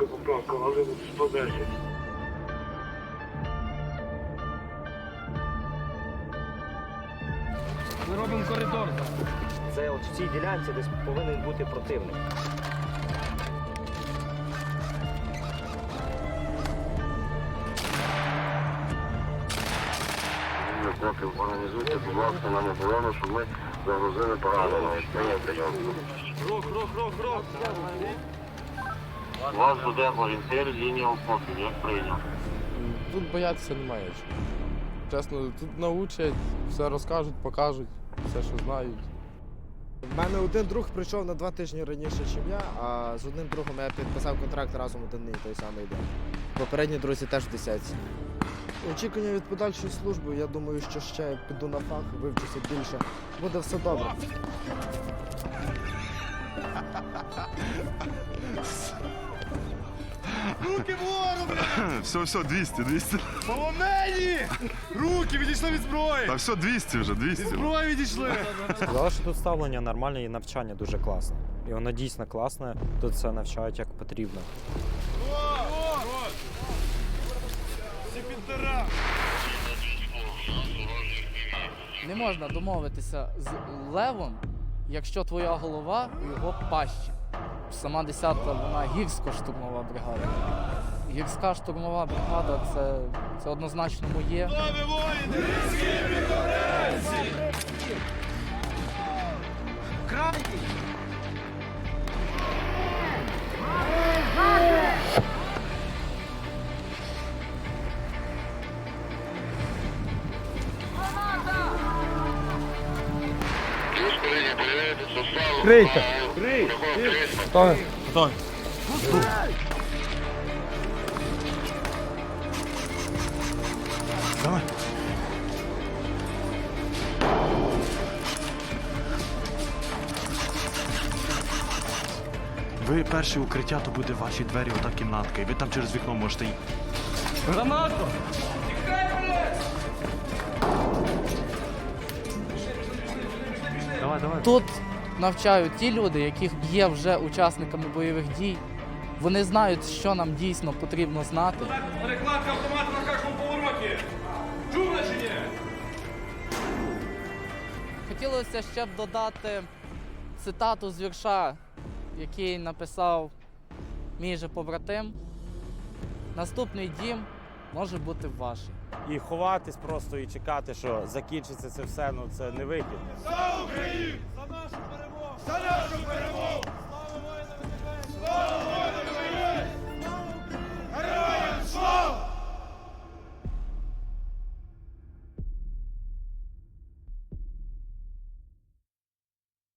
Велика поправка, але 110. Ми робимо коридор. Це от в цій ділянці десь повинен бути противник. Поки організуйте, будь ласка, нам оборону, щоб ми загрузили пораненого. Рок, рок, рок, рок. У вас буде орієнтир, лінія опору, як прийняв. Тут боятися немає чого. Чесно, тут научать, все розкажуть, покажуть, все, що знають. У мене один друг прийшов на два тижні раніше, ніж я, а з одним другом я підписав контракт разом один і той самий день. Попередні друзі теж в десятці. Очікування від подальшої служби, я думаю, що ще піду на фах, вивчуся більше. Буде все добре. Руки вгору, блядь! Все, все, 200, 200. Полонені! Руки відійшли від зброї! Та все, 200 вже, 200. Від зброї відійшли! Сказали, що тут ставлення нормальне і навчання дуже класне. І воно дійсно класне. Тут все навчають як потрібно. Всі піддара! Не можна домовитися з левом, якщо твоя голова у його пащі. Сама десятка вона гірська штурмова бригада. Гірська штурмова бригада це, це однозначно моє. Нові воїни! Крийте! Ви перше укриття, то буде ваші двері, ота кімнатка, і ви там через вікно можете й- Гранату! Давай, давай. Тут навчають ті люди, яких є вже учасниками бойових дій. Вони знають, що нам дійсно потрібно знати. Перекладка автомату на кожному повороті! Чули чи ні? Хотілося ще б додати цитату з вірша, який написав мій же побратим. Наступний дім може бути вашим. І ховатись просто і чекати, що закінчиться це все, ну це не вихід. За Україну! За нашу перемогу! За нашу перемогу!